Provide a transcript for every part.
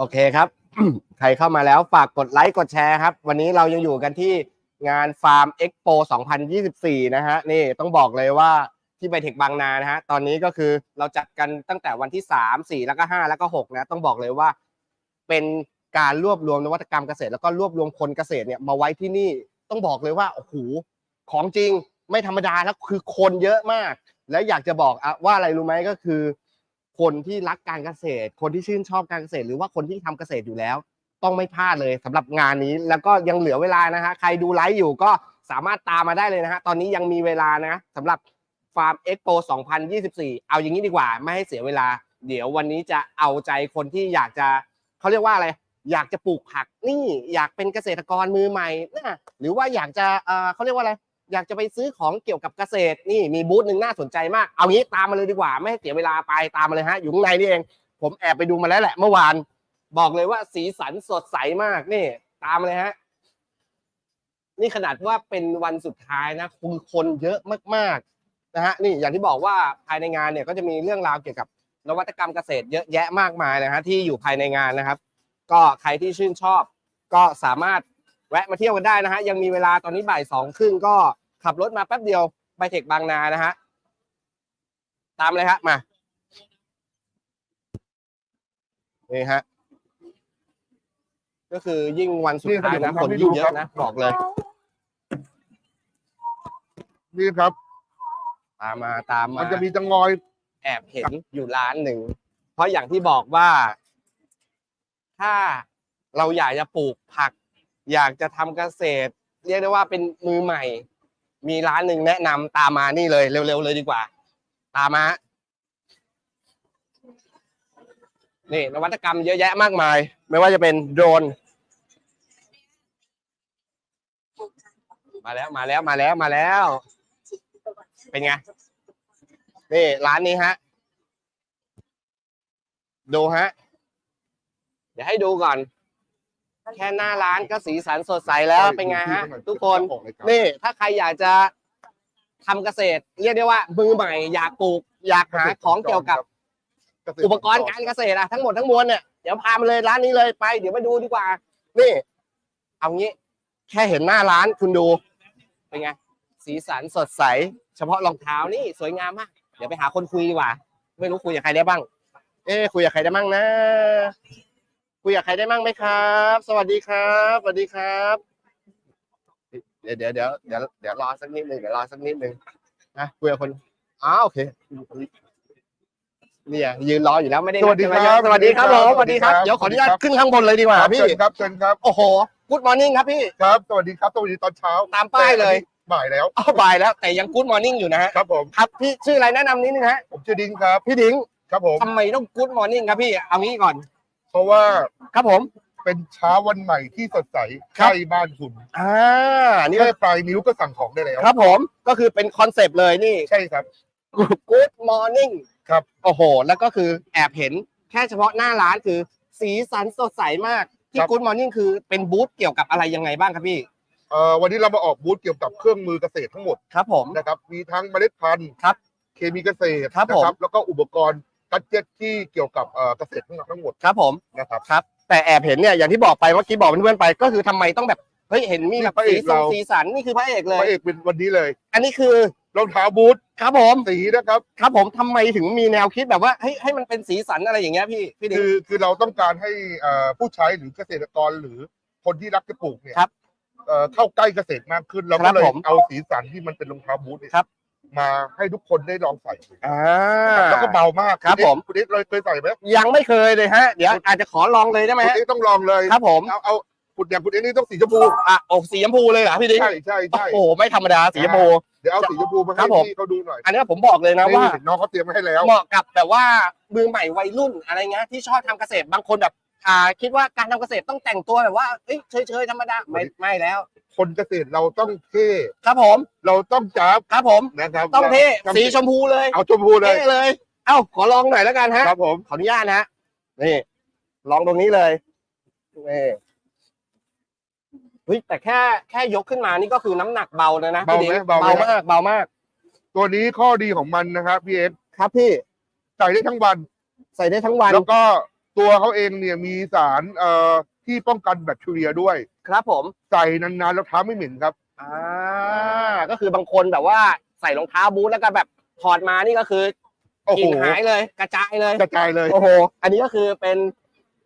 โอเคครับ ใครเข้ามาแล้วฝากกดไลค์กดแชร์ครับ วันนี้เรายังอยู่กันที่งานฟาร์มเอ็กโป2024 นะฮะ นี่ต้องบอกเลยว่าที่ไบเทคบางนานะฮะ ตอนนี้ก็คือเราจัดกันตั้งแต่วันที่ 3 4 แล้วก็ 5 แล้วก็ 6 นะ ต้องบอกเลยว่า เป็นการรวบรวมนวัตกรรมเกษตร แล้วก็รวบรวมคนเกษตรเนี่ยมาไว้ที่นี่ต้องบอกเลยว่าโอ้โหของจริงไม่ธรรมดาแล้วคือคนเยอะมาก แล้วอยากจะบอกอว่าอะไรรู้ไหมก็คือ คนที่รักการเกษตร คนที่ชื่นชอบการเกษตร หรือว่าคนที่ทำเกษตรอยู่แล้ว ต้องไม่พลาดเลยสำหรับงานนี้ แล้วก็ยังเหลือเวลานะฮะใครดูไลฟ์อยู่ก็สามารถตามมาได้เลยนะฮะตอนนี้ยังมีเวลานะสำหรับฟาร์มเอ็กโป2024 เอาอย่างนี้ดีกว่า ไม่ให้เสียเวลา เดี๋ยววันนี้จะเอาใจคนที่อยากจะเขาเรียกว่าอะไร อยากจะปลูกผักนี่อยากเป็นเกษตรกรมือใหม่นะหรือว่าอยากจะเออเขาเรียกว่าอะไร อยากจะไปซื้อของเกี่ยวกับเกษตรนี่มีบูธหนึ่งน่าสนใจมาก เอางี้ตามมาเลยดีกว่า ไม่ให้เสียเวลาไปตามมาเลยฮะ อยู่ข้างในนี่เอง ผมแอบไปดูมาแล้วแหละเมื่อวาน บอกเลยว่าสีสันสดใสมากนี่ ตามมาเลยฮะ นี่ขนาดว่าเป็นวันสุดท้ายนะคือคนเยอะมากๆนะฮะนี่อย่างที่บอกว่าภายในงานเนี่ยก็จะมีเรื่องราวเกี่ยวกับนวัตกรรมเกษตรเยอะแยะมากมายนะฮะที่อยู่ภายในงานนะครับ ก็ใครที่ชื่นชอบก็สามารถ แวะมาเที่ยวกันได้นะฮะยังมีเวลาตอนนี้บ่ายสองครึ่งก็ขับรถมาแป๊บเดียวไปเทคบางนานะฮะตามเลยฮะมานี่ฮะก็คือยิ่งวันสุดท้ายนะคนยิ่งเยอะนะบอกเลย นี่ครับ ตามมาตามมา มันจะมีจังงอยแอบเห็นอยู่ร้านหนึ่ง เพราะอย่างที่บอกว่า ถ้าเราอยากจะปลูกผัก อยากจะทำเกษตร เรียกได้ว่าเป็นมือใหม่ มีร้านหนึ่งแนะนำตามมานี่เลยเร็วๆเลยดีกว่า ตามมานี่นวัตกรรมเยอะแยะมากมาย ไม่ว่าจะเป็นโดรน มาแล้วมาแล้วมาแล้วมาแล้ว เป็นไง นี่ร้านนี้ฮะ ดูฮะ เดี๋ยวให้ดูก่อน แค่หน้าร้านก็สีสันสดใสแล้วเป็นไงฮะ ทุกคนนี่ถ้าใครอยากจะทำเกษตร เรียกได้ว่ามือใหม่อยากปลูกอยากหาของเกี่ยวกับ อุปกรณ์การเกษตรอะทั้งหมดทั้งมวลเนี่ยเดี๋ยวพามาเลยร้านนี้เลยไปเดี๋ยวมาดูดีกว่า นี่ เอางี้ แค่เห็นหน้าร้านคุณดู เป็นไง สีสันสดใส เฉพาะรองเท้านี่สวยงามมากเดี๋ยวไปหาคนคุยดีกว่า ไม่รู้คุยกับใครได้บ้าง เอ๊ะคุยกับใครได้บ้างนะ คุยกับใครได้บ้างไหมครับ สวัสดีครับสวัสดีครับ เดี๋ยวเดี๋ยวเดี๋ยวเดี๋ยวเดี๋ยวรอสักนิดหนึ่งเดี๋ยวรอสักนิดหนึ่งนะคุยกับคนอ้าวโอเคเนี่ยยืนรออยู่แล้วไม่ได้สวัสดีนัครับ สวัสดีครับผมสวัสดีครับสวัสดีครับเดี๋ยวขออนุญาตขึ้นข้างบนเลยดีกว่าครับพี่เชิญครับเชิญครับโอ้โหกูดมอร์นิ่งครับพี่ครับสวัสดีครับสวัสดีตอนเช้าตามป้ายเลยบ่ายแล้วเอาบ่ายแล้ว แต่ยังกูดมอร์นิ่งอยู่นะฮะครับผมครับพี่ชื่ออะไรแนะนำนิดนึงฮะผมชื่อดิ้งครับพี่ดิงครับผมทำไมต้องกูดมอร์นิ่งครับพี่เอางี้ก่อนเพ ราะว่าครับผม เป็นเช้าวันใหม่ที่สดใสครัใกบล้บ้านคุณอ่านี่แค่ปลายนิ้วก็สั่งของได้แล้วครับผมก็คือเป็นคอนเซปต์เลยนี่ใช่ครับ Good Morning ครับโอ้โห แล้วก็คือแอบเห็นแค่เฉพาะหน้าร้านคือ สีสันสดใสมาก ที่ Good Morning คือเป็นบูธเกี่ยวกับอะไรยังไงบ้างครับพี่เอ่อวันนี้เรามาออกบูธเกี่ยวกับเครื่องมือเกษตรทั้งหมดครับผมนะครับ มีทั้งเมล็ดพันธุ์ครับ เคมีเกษตรครับนะผมแล้วก็อุปกรณ์ กัจเจ็ตที่เกี่ยวกับเอ่อเกษตรทั้งหมดครับผมนะครับ ครับ แต่แอบเห็นเนี่ยอย่างที่บอกไปเมื่อกี้บอกเพื่อนๆไป ก็คือทำไมต้องแบบเฮ้ยเห็นมีแบบนี่พระเอสีกสันเรา สีสันนี่คือพระเอกเลพย ระเอกเป็นวันนี้เลยอันนี้คือรองเท้าบูทครับผมสีนะครับ ครับผมทำไมถึงมีแนวคิดแบบว่าให้ให้มันเป็นสีสันอะไรอย่างเงี้ยพี่พี่ดิคือคือเราต้องการให้เอ่อผู้ใช้หรือเกษตรกรหรือคนที่รักจะปลูกเนี่ยครับเอ่อเข้าใกล้เกษตรมากขึ้นเราครัก็บเลยผมเอาสีสันที่มันเป็นรองเท้าบูทเนี่ยครับ มาให้ทุกคนได้ลองใส่ดูอ่า แล้วก็เบามากครับณเอ็กผม คุณเอ็กซ์เลยเคยใส่ไหมยังไม่เคยเลยฮะ เดี๋ยวอาจจะขอลองเลยได้ไหมคุณฮะเอ็กซ์ต้องลองเลยครับผมเอาเอาคุณอย่างคุณเอ็กซ์นี่ต้องสีชมพูอะอกสีชมพูเลยเหรอพี่ดิ๊กใช่ใช่ใช่ โอ้โหไม่ธรรมดาสีชมพู เดี๋ยวเอาสีชมพูมาครัให้บผม พี่เขาดูหน่อยอันนี้ผมบอกเลยนะว่านี่น้องเขาเตรียมมาให้แล้ว เหมาะกับแบบว่ามือใหม่วัยรุ่นอะไรเงี้ยที่ชอบทำเกษตรบางคนแบบ อ่าคิดว่าการทำเกษตรต้องแต่งตัวแบบว่าเอ้ยเฉยๆธรรมดาไม่ไม่แล้ว คนเกษตรเราต้องเท่ครับผม เราต้องจับครับผม นะครับต้องเท่เราสีชมพูเลยเอาชมพูเลย เท่เลย เอ้าขอลองหน่อยแล้วกันฮะครับผมขออนุญาตนะฮะนี่ ลองตรงนี้เลยนี่เฮ้ยแต่แค่แค่ยกขึ้นมานี่ก็คือน้ำหนักเบาเลยนะเบาไหมพี่ดิ๊กเบาไหม เบามากเบามาก ตัวนี้ข้อดีของมันนะครับพี่เอ็กซ์ครับพี่ใส่ได้ทั้งวัน ใส่ได้ทั้งวันแล้วก็ ตัวเขาเองเนี่ยมีสารเอ่อที่ป้องกันแบคทีเรียด้วย ครับผมใส่นานๆแล้วเท้าไม่เหม็นครับ อ่าก็คือบางคนแบบว่าใส่รองเท้าบูทแล้วก็แบบถอดมานี่ก็คือโอ้กโหลิ่นหายเลย กระจายเลย กระจายเลย โอ้โห อันนี้ก็คือเป็น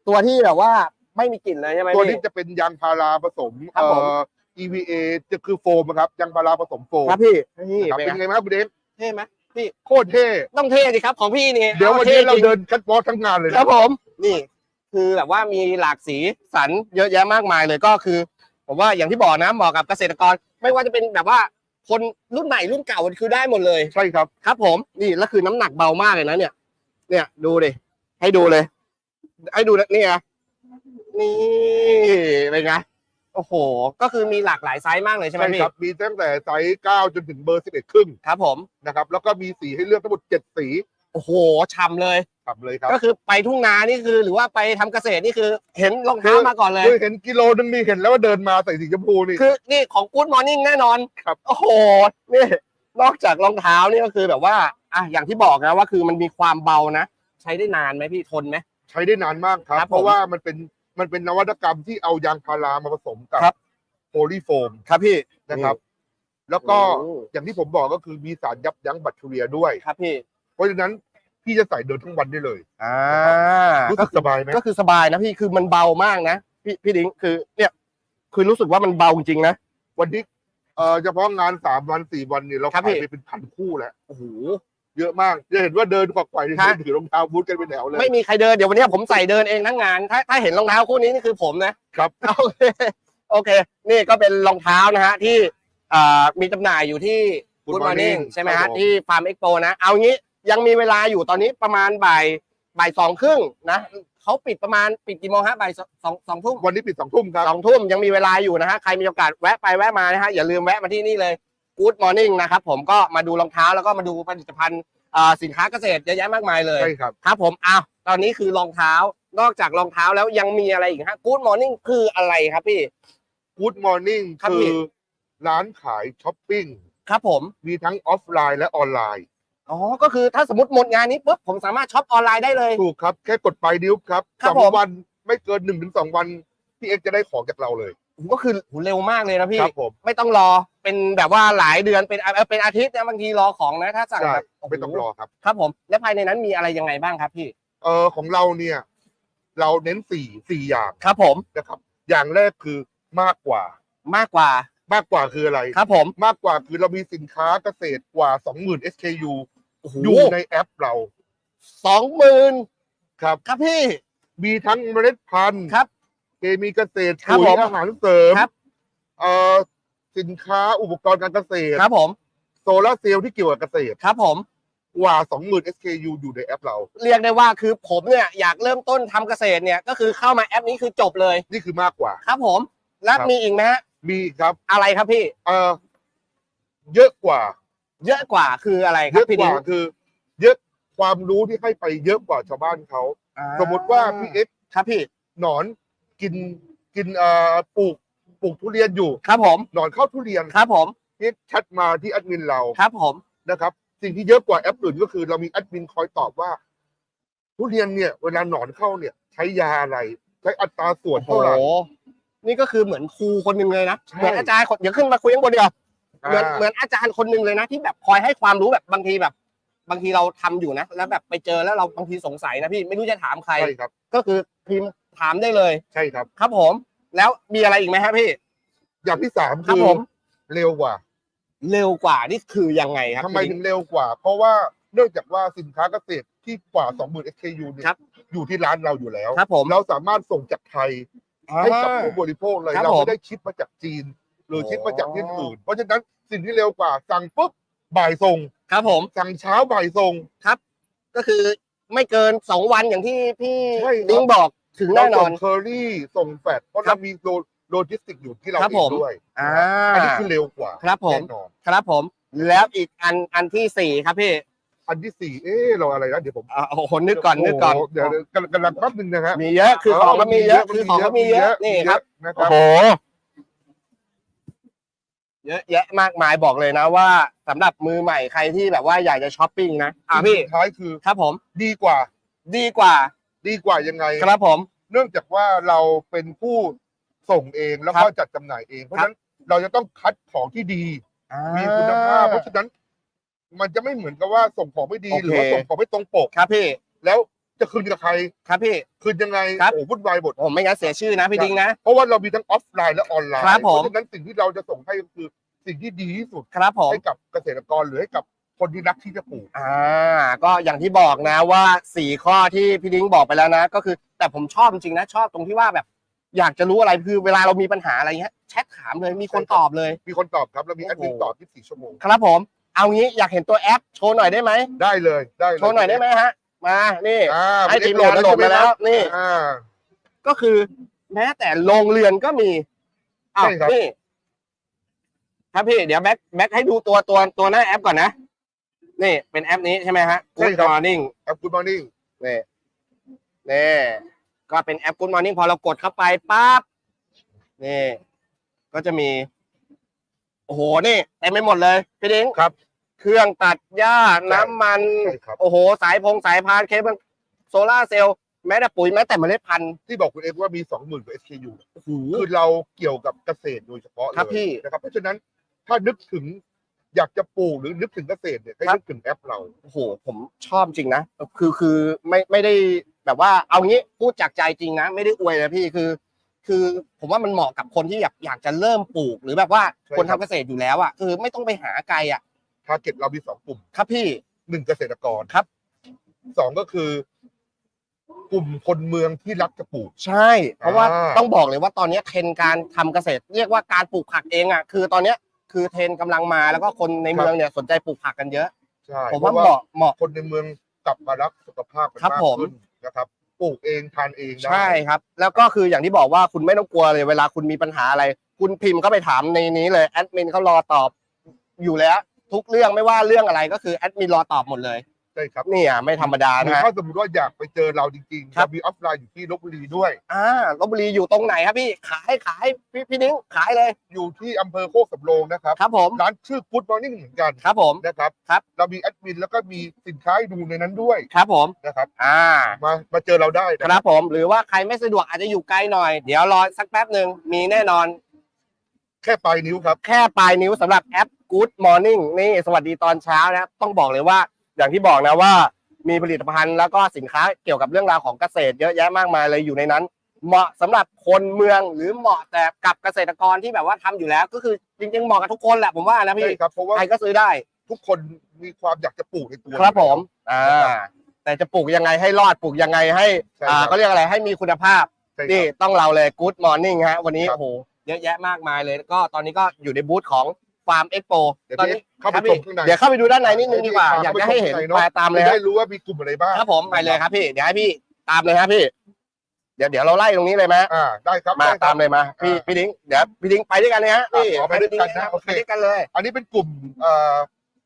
ตัวที่แบบว่าไม่มีกลิ่นเลยใช่ไหมตัวพี่นี้จะเป็นยางพาราผสมครับเอ่ผม อ EVA จะคือโฟมครับยางพาราผสมโฟมครับพี่นี่นะครับเป็นเป็นไงไงบ้างครับคุณเดฟเท่ไหมโคตรเท่ ต้องเท่สิครับของพี่นี่เดี๋ยววันท่นี้เราจงเดินคัดบอสทั้งงานเลยคนะรับผม นี่ คือแบบว่ามีหลากสีสันเยอะแยะมากมายเลยก็คือ ผมว่าอย่างที่บอกนะเหมาะกับเกษตรกร ไม่ว่าจะเป็นแบบว่าคนรุ่นใหม่รุ่นเก่าคือได้หมดเลย ใช่ครับ ครับ ผมนี่แล้วคือน้ำหนักเบามากเลยนะเนี่ย เนี่ยดูดิให้ดูเลย ให้ดูนะนี่ไงนี่เป็นไงโอ้โห ก็คือมีหลากหลายไซส์มากเลยใช่ไหมใช่พี่ครับ มีตั้งแต่ไซส์9จนถึงเบอร์ 11 ครึ่งครับผมนะครับ แล้วก็มีสีให้เลือกทั้งหมด 7 สี โอ้โหช่ำเลยทำเลยครับก็คือไปทุ่งนานี่คือ หรือว่าไปทำเกษตรนี่คือ เห็นรองเท้ามาก่อนเลย คือเห็นกิโลนึงนี่เห็นแล้วว่าเดินมาใส่สีชมพูนี่ คือนี่ของ Good Morning แน่นอนครับ โอ้โหนี่นอกจากรองเท้านี่ก็คือแบบว่าอะอย่างที่บอกนะว่าคือมันมีความเบานะ ใช้ได้นานไหมพี่ทนไหม ใช้ได้นานมากครับ ครับผมเพราะว่ามันเป็นมันเป็นนวัตกรรมที่เอายางพารามาผสมกับครับ โพลีโฟมครับพี่ นะครับ แล้วก็โอ้ อย่างที่ผมบอกก็คือมีสารยับยั้งแบคทีเรียด้วย ครับพี่ เพราะฉะนั้นพี่จะใส่เดินทั้งวันได้เลย อ่ารู้ก็สึกสบายไหมก็คือสบายนะพี่คือมันเบามากนะพี่พี่ดิ้งคือ เนี่ย คือรู้สึกว่ามันเบาจริงๆนะ วันที่เอ่อเฉพาะงานสามวันสี่วันเนี่ยเราครับขายพี่ ไปเป็นพันคู่แล้วโอ้โหเยอะมากจะเห็นว่าเดินขวักไขว่ฮะถือรองเท้าบูทกันเป็นแถวเลย ไม่มีใครเดินเดี๋ยววันนี้ผมใส่เดินเองทั้งงาน ถ้าถ้าเห็นรองเท้าคู่นี้นี่คือผมนะครับ โอเคโอเค นี่ก็เป็นรองเท้านะฮะที่อ่ามีจำหน่ายอยู่ที่ Good Good Morning Morning ใช่ไหมครัฮะบผม ที่ฟาร์มเอ็กโปนะ เอางี้ ยังมีเวลาอยู่ตอนนี้ประมาณบ่ายบ่ายสองครึ่งนะเขาปิดประมาณปิดกี่โมงฮะบ่ายสองสองสองทุ่มวันนี้ปิดสองทุ่มครับสองทุ่มยังมีเวลาอยู่นะฮะใครมีโอกาสแวะไปแวะมานะฮะอย่าลืมแวะมาที่นี่เลย Good Morning นะครับผมก็มาดูรองเท้าแล้วก็มาดูผลิตภัณฑ์อ่าสินค้าเกษตรเยอะแยะมากมายเลยใช่ครับครับผมอ้าวตอนนี้คือรองเท้านอกจากรองเท้าแล้วยังมีอะไรอีกฮะ Good Morning คืออะไรครับพี่ Good Morning ครับคืพี่อร้านขายช้อปปิ้งครับผมมีทั้งออฟไลน์และออนไลน์ อ๋อ ก็คือถ้าสมมติหมดงานนี้ปุ๊บผมสามารถช็อปออนไลน์ได้เลย ถูกครับแค่กดปลายนิ้วครับครัสบองผม วันไม่เกินหนึ่งถึงสองวันพี่เอ็กซ์จะได้ของจากเราเลยก็คือโหเร็วมากเลยนะพี่ ครับผมไม่ต้องรอเป็นแบบว่าหลายเดือนเป็นเอ่อเป็นอาทิตย์นะบางทีรอของนะถ้าสั่งใช่แบบโโหไม่ต้องรอครับ ครับผม และภายในนั้นมีอะไรยังไงบ้างครับพี่ เออของเราเนี่ย เราเน้นสี่สี่อย่างครับผมนะครับ อย่างแรกคือมากกว่า มากกว่ามากกว่าคืออะไร ครับผม มากกว่าคือเรามีสินค้าเกษตรกว่า 20,000 SKU โอ้โหอยู่ในแอปเราสองหมื่นครับ ครับพี่ มีทั้งเมล็ดพันธุ์ครับ เคมีเกษตรครับปุ๋ยผมอาหารเสริมครับ เอ่อสินค้าอุปกรณ์การเกษตรครับผม โซลาร์เซลล์ที่เกี่ยวกับเกษตรครับผม กว่า20,000 SKU อยู่ในแอปเรา เรียกได้ว่าคือผมเนี่ยอยากเริ่มต้นทำเกษตรเนี่ยก็คือเข้ามาแอปนี้คือจบเลย นี่คือมากกว่า ครับผม แล้วครับ มีอีกไหมฮะมีอีกครับอะไรครับพี่ เอ่อเยอะกว่า เยอะกว่าคืออะไรคเยรับอะพี่กดิว่าวคือ เยอะความรู้ที่ให้ไปเยอะกว่าชาวบ้านเขาสมมติว่าพี่เอ็กซ์ครับพี่หนอนกินกินเอ่อปลูกปลูกทุเรียนอยู่ ครับผมหนอนเข้าทุเรียนครับผมพี่เอ็กซ์แชทมาที่แอดมินเราครับผมนะครับ สิ่งที่เยอะกว่าแอปอื่นก็คือเรามีแอดมินคอยตอบว่า ทุเรียนเนี่ย เวลาหนอนเข้าเนี่ย ใช้ยาอะไร ใช้อัตราส่วนโอ้โหเท่าไหร่ นี่ก็คือเหมือนครูคนหนึ่งเลยนะใช่ เหมือนอาจารย์คนเดี๋ยวขึ้นมาคุยข้างบนดีกว่า เหมือนอ่า เหมือนอาจารย์คนหนึ่งเลยนะที่แบบคอยให้ความรู้แบบบางทีแบบ บางทีเราทำอยู่นะแล้วแบบไปเจอแล้วเราบางทีสงสัยนะพี่ไม่รู้จะถามใคร ใช่ครับ ก็คือพิมพ์ถามได้เลย ใช่ครับ ครับผม แล้วมีอะไรอีกไหมฮะพี่ อย่างที่สามครับคือผม เร็วกว่าเร็วกว่านี่คือยังไงครับ ทำไมพี่ถึงเร็วกว่า เพราะว่าเนื่องจากว่าสินค้าเกษตรที่กว่า 20,000 SKU เนี่ยครับ อยู่ที่ร้านเราอยู่แล้ว ครับผม เราสามารถส่งจากไทยให้กับผู้บริโภคเลยครับเราผม ไม่ได้ชิปมาจากจีน หรือโอ้ชิปมาจากที่อื่น เพราะฉะนั้นสิ่งที่เร็วกว่าสั่งปุ๊บบ่ายส่งครับผมสั่งเช้าบ่ายส่งก็คือไม่เกินสองวันอย่างที่พี่ใช่ครับดิ้งบอกถึงแน่นเราอส่น งเคอรี่ส่งแฟดเพราะครัเราบมีโลโลจิสติกอยู่ที่เราครับเอผงมด้วยอ่า อันนี้คือเร็วกว่าครับผม แน่นอนครับผม แล้วอีกอันอันที่สี่ครับพี่อันที่สี่เอ๊ะเราอะไรนะเดี๋ยวผมอ่าโอ้โหนึกก่อนนึกก่อน โโหเดี๋ยวเดี๋ยวกำลังกำลังแป๊บนึงนะฮะมีเยอะคือของก็มีเยอะคือของก็มีเยอะนี่ครับ นะคโอ้รับโห เยอะแยะมากมายบอกเลยนะว่าสำหรับมือใหม่ใครที่แบบว่าอยากจะช้อปปิ้งนะอ่าพี่สุดท้ายคือครับผม ดีกว่า ดีกว่า ดีกว่ายังไง ครับผม เนื่องจากว่าเราเป็นผู้ส่งเองแล้วก็จัดจำหน่ายเอง เพราะฉะนั้นเราจะต้องคัดของที่ดี มีคุณภาพเพราะฉะนั้น มันจะไม่เหมือนกับว่าส่งของไม่ดีโอเคหรือว่าส่งของไม่ตรงปกครับพี่แล้ว จะคืนกับใครครับพี่ คืนยังไงครับ โอ้วุ่นวายหมด ผมไม่งั้นเสียชื่อนะพี่ดิงนะ เพราะว่าเรามีทั้งออฟไลน์และออนไลน์ครับผม เพราะฉะนั้นสิ่งที่เราจะส่งให้ก็คือสิ่งที่ดีที่สุดครับผม ให้กับเกษตรกรหรือให้กับคนที่รักที่จะปลูก อ่า ก็อย่างที่บอกนะว่าสี่ข้อที่พี่ดิ้งบอกไปแล้วนะ ก็คือแต่ผมชอบจริงๆนะ ชอบตรงที่ว่าแบบ อยากจะรู้อะไรคือเวลาเรามีปัญหาอะไรเงี้ยแชทถามเลยมีคนตอบเลย มีคนตอบครับแล้วมีแอดมินโอ้โหตอบ24ชั่วโมง ครับผม เอางี้อยากเห็นตัวแอปโชว์หน่อยได้ไหมได้เลยได้เลยโชว์หน่อยได้ไหมฮะ มานี่อ่าให้ทีมงานโหลดมาแล้ว นี่ อ่า ก็คือ แม้แต่โรงเรือนก็มีอ้าวใช่ครับ นี่ครับพี่ เดี๋ยวแบ็คแบ็คให้ดูตัวตัวตัวหน้าแอปก่อนนะ นี่เป็นแอปนี้ใช่ไหมฮะ Good Morning แอป Good Morning นี่นี่ก็เป็นแอป Good Morning พอเรากดเข้าไปปั๊บนี่ ก็จะมี โอ้โห นี่เต็มไปหมดเลย พี่ดิ้งครับ เครื่องตัดหญ้าน้ำมัน ใช่ครับ โอ้โห สายพงสายพานเคเบิลโซลาร์เซลล์แม้แต่ปุ๋ยแม้แต่เมล็ดพันธุ์ ที่บอกคุณเอกว่ามี20,000กว่า SKU โอ้โหคือเราเกี่ยวกับเกษตรโดยเฉพาะเลยครับพี่นะครับ เพราะฉะนั้นถ้านึกถึงอยากจะปลูกหรือนึกถึงเกษตรเนี่ยให้ครับ นึกถึงแอปเรา โอ้โห ผมชอบจริงนะ คือคือไม่ไม่ได้แบบว่าเอางี้พูดจากใจจริงนะ ไม่ได้อวยนะพี่คือ คือผมว่ามันเหมาะกับคนที่อยากอยากจะเริ่มปลูก หรือแบบว่าใช่คนครัทำบ เกษตรอยู่แล้วอะคือไม่ต้องไปหาไกลอะ ทาร์เก็ตเรามีสองกลุ่มครับพี่หนึ่งเกษตรกรครับสองก็คือกลุ่มคนเมืองที่รักจะปลูก ใช่ เพราะว่าอ่า ต้องบอกเลยว่าตอนนี้เทรนด์การทำเกษตร เรียกว่าการปลูกผักเองอะคือตอนเนี้ยคือเทรนด์กำลังมาแล้วก็คนในเมืองเนี่ยสนใจปลูกผักกันเยอะ ใช่ผมเพว่าราะเหว่ามาะเหมาะ คนในเมืองกลับมารักสุขภาพกันครับมากผม ขึ้นนะครับปลูกเองทานเองได้ ใช่ครับ แล้วก็คืออย่างที่บอกว่าคุณไม่ต้องกลัวเลยเวลาคุณมีปัญหาอะไร คุณพิมพ์เข้าไปถามในนี้เลยแอดมินเขารอตอบอยู่แล้ว ทุกเรื่องไม่ว่าเรื่องอะไรก็คือแอดมินรอตอบหมดเลยใช่ครับเนี่ยไม่ธรรมดาหรือนะฮะถ้าสมมติว่าอยากไปเจอเราจริงๆครับเรามีออฟไลน์อยู่ที่ลบบุรีด้วย อ่าลบบุรีอยู่ตรงไหนครับพี่ขายขายพี่พี่นิ้งขายเลยอยู่ที่อำเภอโคกสำโรงนะครับ ครับผมร้านชื่อ Good Morning เหมือนกันครับผม นะครับ ครับ เรามีแอดมินแล้วก็มีสินค้าให้ดูในนั้นด้วยครับผม นะครับ อ่า มามาเจอเราได้คนะรับผมหรือว่าใครไม่สะดวกอาจจะอยู่ไกลหน่อย เดี๋ยวรอสักแป๊บหนึ่งมีแน่นอน แค่ปลายนิ้วครับ แค่ปลายนิ้วสำหรับแอป Good Morning นี่สวัสดีตอนเช้านะครับต้องบอกเลยว่าอย่างที่บอกนะว่า มีผลิตภัณฑ์แล้วก็สินค้าเกี่ยวกับเรื่องราวของเกษตรเยอะแยะมากมายเลยอยู่ในนั้น เหมาะสำหรับคนเมืองหรือเหมาะแต่กับเกษตรกรที่แบบว่าทำอยู่แล้ว ก็คือจริงๆเหมาะกับทุกคนแหละผมว่านะพี่ใช่ครับ เพราะว่าใครก็ซื้อได้ทุกคนมีความอยากจะปลูกในตัว ครับผมอ่าแต่จะปลูกยังไงให้รอดปลูกยังไงให้ใช่อ่าครับเขาเรียกอะไรให้มีคุณภาพ ใช่คนี่รับต้องเราเลย Good Morning ฮะวันนี้ครับ โอ้โห เยอะแยะมากมายเลยก็ตอนนี้ก็อยู่ในบูธของ Farm Expo เดี๋ยวตอนพี่นี้เข้าไปครับชพี่มข้างในเดี๋ยวเข้าไปดูด้านในนิดนึงดีกว่าให้พี่อยากจะให้เห็นเข้าไปชมข้างในเนอะไปตามเลยจะฮะได้รู้ว่ามีกลุ่มอะไรบ้างครับผมไปเลยครับพี่เดี๋ยวให้พี่ตามเลยครับพี่ เดี๋ยวเดี๋ยวเราไล่ตรงนี้เลยไหมอ่าได้ครับมาได้ครับตามเลยมาพี่อ่าพี่ดิ้งเดี๋ยวพี่ดิ้งไปด้วยกันเลยฮะนี่อ๋อไปด้วยกันนะให้โอเคไปด้วยกันเลย อันนี้เป็นกลุ่มเอ่อ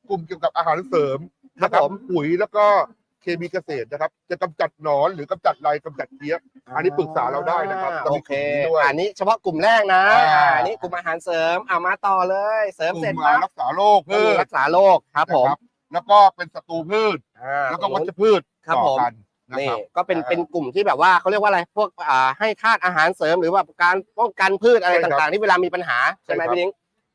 กลุ่มเกี่ยวกับอาหารเสริมครับนะผม ปุ๋ยแล้วก็ เคมีเกษตรนะครับ จะกำจัดหนอนหรือกำจัดไรกำจัดเพี้ยอันนี้ปรึกษาเราได้นะครับเราโอมีเคกลุ่มนี้ด้วยอันนี้เฉพาะกลุ่มแรกนะอ่าอ่าอันนี้กลุ่มอาหารเสริมเอามาต่อเลย เสริมกลุ่เสร็จมปั๊บรักษาโรคก็พืมีชรักษาโรคครับผมนะครับแล้วก็เป็นศัตรูพืชอ่าแล้วก็วัชพืชครับต่อผมกันนะนี่ครับก็เป็นอ่าเป็นกลุ่มที่แบบว่าเขาเรียกว่าอะไรพวกอ่าให้ธาตุอาหารเสริมหรือว่าการป้องกันพืชอะไรใช่ครับต่างๆที่เวลามีปัญหาใช่ไหมใช่ครับพี่นิ้ง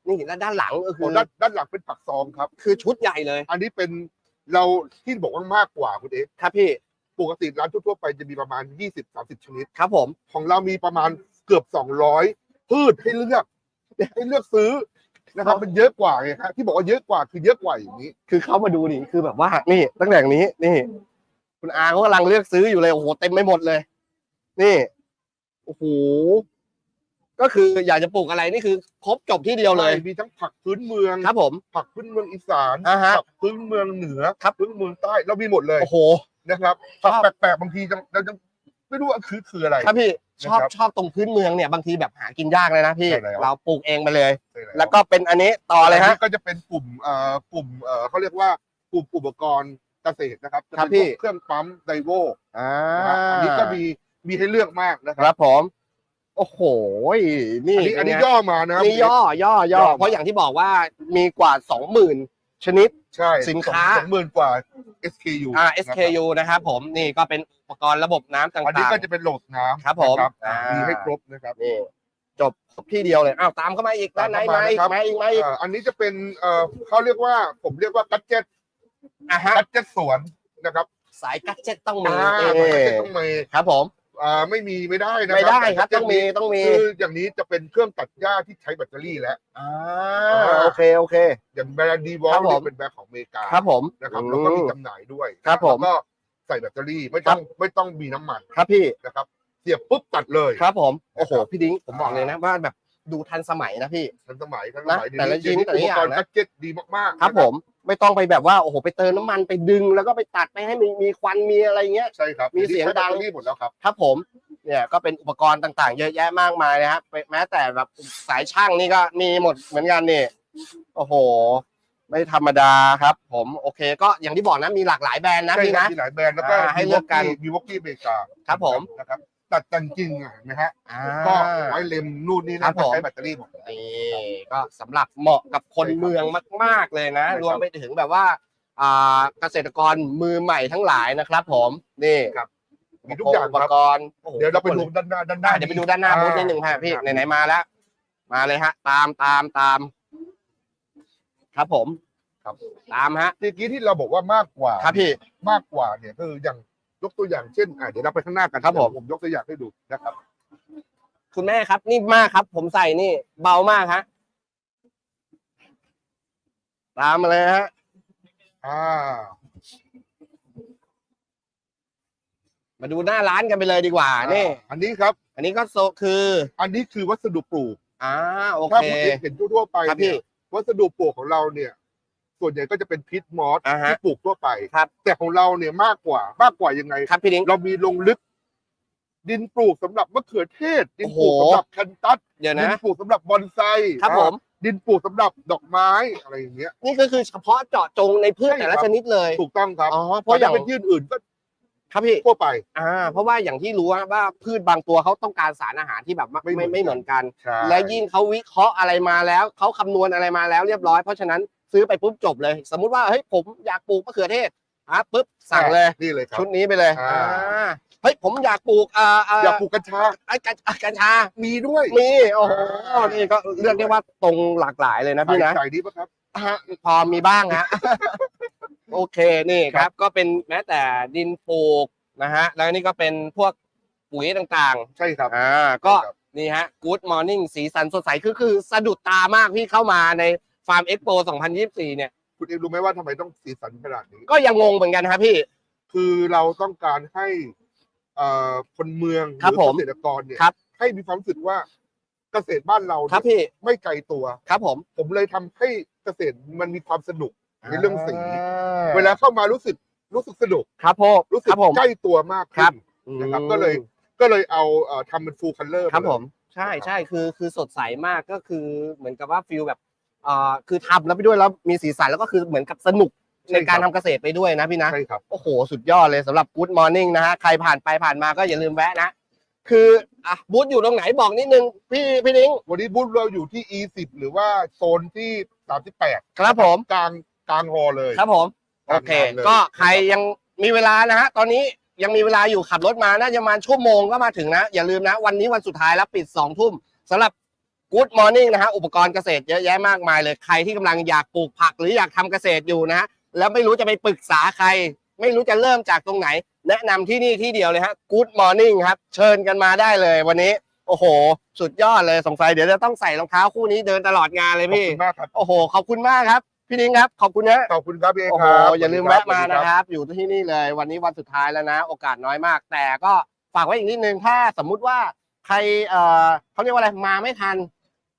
นี่แล้วด้านหลังก็คืโอ้อด้านด้านหลังเป็นผักซองครับ คือชุดใหญ่เลย อันนี้เป็น เราที่บอกว่ามากกว่าคุณเอกครับพี่ ปกติร้านทั่วๆไปจะมีประมาณ 20-30 ชนิด ครับผม ของเรามีประมาณเกือบ 200 พืชให้เลือกให้เลือกซื้อนะครับมันเยอะกว่าไงฮะที่บอกว่าเยอะกว่าคือเยอะกว่าอย่างนี้ คือเข้ามาดูนี่คือแบบว่านี่ตั้งแต่อย่างนี้นี่ คุณอาเขากำลังเลือกซื้ออยู่เลยโอ้โหเต็มไปหมดเลย นี่โอ้โห ก็คืออยากจะปลูกอะไรนี่คือครบจบที่เดียวเลยใช่มีทั้งผักพื้นเมืองครับผม ผักพื้นเมืองอีสานอ่าฮะ ผักพื้นเมืองเหนือครับพื้นเมืองใต้เรามีหมดเลยโอ้โหนะครับชผัอบกแปลกๆบางทีจะเราจะไม่รู้ว่าคือคืออะไร ครับพี่ชอบนะครับชอบตรงพื้นเมืองเนี่ยบางทีแบบหากินยากเลยนะพี่ใช่แล้วเราปลูกเองไปเลยใช่แล้วก็เป็นอันนี้ต่อเลยนฮะนี้ก็จะเป็นกลุ่มเอ่อกลุ่มเอ่อเขาเรียกว่ากลุ่มอุปกรณ์เกษตรนะครับจะครับเป็นพวกพี่เครื่องปั๊มไดโวอ่านะครับอันนี้ก็มีมีให้เลือกมากนะคครับรับผม โอ้โห นี่อันนี้อันนี้เป็ไงย่อมานะนี่ย่อย่อย่อย่อมาเพราะอย่างที่บอกว่ามีกว่าสองหมื่นชนิดใช่สินค้าสองหมื่นกว่า SKU อ่านะครับ SKU นะครับผมนี่ก็เป็นอุปกรณ์ระบบน้ำต่างๆ อันนี้ก็จะเป็นโหลดน้ำครับผมนะอ่ามีมีให้ครบนะครับนี่จบที่เดียวเลยอ้าวตามเข้ามาอีกด้านในตามเข้ามามาอีกนะครับมาอีกมาอีกเอ่ออันนี้จะเป็นเอ่อเขาเรียกว่าผมเรียกว่ากัจเจ็ตอะฮะกัจเจ็ตสวนนะครับ สายกัจเจ็ตต้องมีอ่าเอกัจเจ็ตอต้องมีครับผม อ่าไม่มีไม่ได้นะไม่ได้ครับกัจต้องเจ็ตมีนี้ต้องมีคืออย่างนี้จะเป็นเครื่องตัดหญ้าที่ใช้แบตเตอรี่แล้วอ่าอ่าโอเคโอเค อย่างแบรนด์ดีวอครัลบผมเป็นแบรนด์ของอเมริกาครับผมนะครับแล้วก็มีอืมจำหน่ายด้วยครับผมแล้วก็ใส่แบตเตอรี่ไม่ต้องไม่ต้องมีน้ำมันครับพี่นะครับเสียบปุ๊บตัดเลยครับผมโอ้โหนะครับพี่ดิ้งผมบอกเลยนะว่าแบบ ดูทันสมัยนะพี่ ทันสมัยทันสนะมัยเดี๋ยวแต่ละนี้เดี๋ยวนี้ชิ้นแต่ละอุปกรณ์อย่างนะกัจเจ็ตดีมากๆครับนะผมไม่ต้องไปแบบว่าโอ้โหไปเติมน้ำมันไปดึง แล้วก็ไปตัดไปให้มีมีควันมีอะไรเงี้ย ใช่ครับมีเสียงดังดี๋วนี้ใช้แบตเตอรี่หมดแล้วครับ ครับผมเนี่ยก็เป็นอุปกรณ์ต่างๆ เยอะแยะมากมายนะครับไปแม้แต่แบบสายช่างนี่ก็มีหมดเหมือนกันนี่โอ้โห ไม่ธรรมดาครับ ผมโอเค ก็อย่างที่บอกนะมีหลากหลายแบรนด์นะใช่พี่ครันะ บมีหลายแบรนด์แล้วก็อ่าให้เลือกกันมีวอกกี้อเมริกาครับผม นะครับ ตัดแต่งจริงอะเห็นะฮะอ่า ก็ไว้เลมนู่นนี่ครันั่บนก็ผม ใช้แบตเตอรี่หมด นี่ก็สำหรับเหมาะกับคนใช่ครับเมืองมาก ๆเลยนะ ใช่ครับรวมไปถึงแบบว่าอ่าเกษตรกรมือใหม่ทั้งหลายนะครับ ผมนี่ครับมีทุกอย่างอุปครับ กรณ์โอ้โหเดี๋ยวเราไปดูด้านหน้าด้านหน้า อะเดี๋ยวไปดูด้านหน้าบูธนิดหนึ่งค่ะพี่อ่าไหนๆมาแล้ว มาเลยฮะ ตามตามตาม ครับผมครับ ตามฮะ เมื่อกี้ที่เราบอกว่ามากกว่าครับพี่ มากกว่าเนี่ยคืออย่าง ยกตัวอย่างเช่นอะเดี๋ยวเราไปข้างหน้ากันครับผมผมยกตัวอย่างให้ดูนะครับ คุณแม่ครับ นี่มากครับ ผมใส่นี่ เบามากฮะตามมาเลยฮะอ่า มาดูหน้าร้านกันไปเลยดีกว่านี่ อันนี้ครับ อันนี้ก็โซคือ อันนี้คือวัสดุปลูกอ่าโอถ้าเค คุณเห็นทั่วๆไปครับพี่ เนี่ยวัสดุปลูกของเราเนี่ย ส่วนใหญ่ก็จะเป็นพิษมอสอ่าฮะที่ปลูกทั่วไป ครับ แต่ของเราเนี่ยมากกว่ามากกว่ายังไง ครับพี่ดิ้ง เรามีลงลึก ดินปลูกสำหรับมะเขือเทศ ดินปลูกโอ้โห สำหรับแคนตัสเดี๋ยวดินะนปลูกสำหรับบอนไซครับผม ดินปลูกสำหรับดอกไม้อะไรอย่างเงี้ย นี่ก็คือเฉพาะเจาะจงในพืชใช่แต่ละครับ ชนิดเลยถูกต้องครับอ๋อเพเพราะราะออย่าย่างเป็นยื่นอื่นก็ครับพี่ทั่วไป อ่าเพราะว่าอย่างที่รู้ว่าว่าพืชบางตัวเขาต้องการสารอาหารที่แบบไม่ไม่ไม่เหมือนกันไม่เหมือนกันใช่และยิ่งเขาวิเคราะห์อะไรมาแล้วเขาคำนวณอะไรมาแล้วเรียบร้อย เพราะฉะนั้น ซื้อไปปุ๊บจบเลย สมมุติว่าเฮ้ยผมอยากปลูกมะเขือเทศอะปุ๊บสั่งเลย นี่เลยครับ ชุดนี้ไปเลยอ่า อ่าเฮ้ยผมอยากปลูกอ่าอ่าอยากปลูกกัญชา ไอ้กัญกัญชา มีด้วย มีโอ้โหนี่ก็เรียกได้ว่าตรงหลากหลายเลยนะพี่นะ ใส่ดีปะครับ ฮะพอมีบ้างฮะ โอเคนี่ครับ ก็เป็นแม้แต่ดินปลูกนะฮะ แล้วนี่ก็เป็นพวกปุ๋ยต่างใช่ครับ ๆอ่าก็ ครับ นี่ฮะ Good Morning สีสันสดใสคือคือสะดุดตามากพี่เข้ามาใน ฟาร์มเอ็กโป2024 เนี่ย คุณเองรู้ไหมว่าทำไมต้องสีสันขนาดนี้ ก็ยังงงเหมือนกันครับพี่ คือเราต้องการให้เอ่อคนเมืองหครับรือผมเกษตรกรเนี่ย ครับ ให้มีความรู้สึกว่าเกษตรบ้านเราครับเนี่ยพี่ไม่ไกลตัว ครับผม ผมเลยทำให้เกษตรมันมีความสนุกในเรื่องสีอ่าเวลาเข้ามารู้สึกรู้สึกสนุก ครับพ่อรู้สึคกรับผมใกล้ตัวมากครัขึ้บนนะครับ ก็เลยก็เลยเอาเอ่อทำเป็นฟูลคัลเลอร์ ครับผม ใช่ใช่คือคือสดใสมากก็คือเหมือนกับว่าฟิลแบบ อ่าคือทำแล้วไปด้วยแล้วมีสีสันแล้วก็คือเหมือนกับสนุกในการทำเกษตรไปด้วยนะพี่นะ ใช่ครับ โอ้โห สุดยอดเลยสำหรับ Good Morning นะฮะ ใครผ่านไปผ่านมาก็อย่าลืมแวะนะ คืออะบูธอยู่ตรงไหนบอกนิดนึง พี่พี่นิ้งวันนี้บูธเราอยู่ที่ E10 หรือว่าโซนที่ 38 ครับผม กลางกลางฮอลเลย ครับผม โอเคทำงานเลย ก็ใครยังมีเวลานะฮะ ตอนนี้ยังมีเวลาอยู่ขับรถมาน่าจะประมาณชั่วโมงก็มาถึงนะ อย่าลืมนะ วันนี้วันสุดท้ายแล้วปิด2ทุ่มสำหรับ Good Morning นะฮะอุปกรณ์เกษตรเยอะแยะมากมายเลยใครที่กำลังอยากปลูกผักหรืออยากทำเกษตรอยู่นะฮะแล้วไม่รู้จะไปปรึกษาใคร ไม่รู้จะเริ่มจากตรงไหน แนะนำที่นี่ที่เดียวเลยฮะ Good Morning ครับ เชิญกันมาได้เลยวันนี้ โอ้โห สุดยอดเลยสงสัยเดี๋ยวจะต้องใส่รองเท้าคู่นี้เดินตลอดงานเลยขอบพี่ คุณมากครับ โอ้โห ขอบคุณมากครับ พี่นิ้งครับ ขอบคุณนะ ขอบคุณครับพี่เอกโอ้คโห รับอย่าลืมสวัสแวะดีมาสวัสดีนะคครับรับ อยู่ที่นี่เลย วันนี้วันสุดท้ายแล้วนะ โอกาสน้อยมาก แต่ก็ฝากไว้อีกนิดนึง ถ้าสมมุติว่าใคร เอ่อเขาเรียกว่าอะไร มาไม่ทัน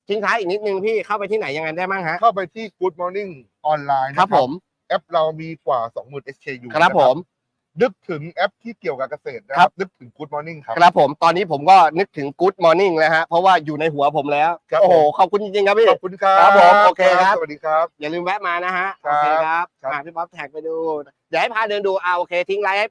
ทิ้งท้ายอีกนิดนึงพี่เข้าไปที่ไหนยังไงได้บ้างฮะ เข้าไปที่ Good Morning ออนไลน์ครับผม แอปเรามีกว่า 20,000 SKU ครับนะผม นึกถึงแอปที่เกี่ยวกับเกษตรนะคครัรับ บ นึกถึง Good Morning ครับ ครับผมตอนนี้ผมก็นึกถึง Good Morning แล้วฮะ เพราะว่าอยู่ในหัวผมแล้ว ครับโอ้โห ผม ขอบคุณจริงๆครับพี่ ขอบคุณครับครับผมโอเคครับ สวัสดีครับ อย่าลืมแวะมานะฮะครัโอบเคครับครับอะพี่ป๊อปแท็กไปดู เดี๋ยวให้พาเดินดูอ่าโอเคทิ้งไลน์ให้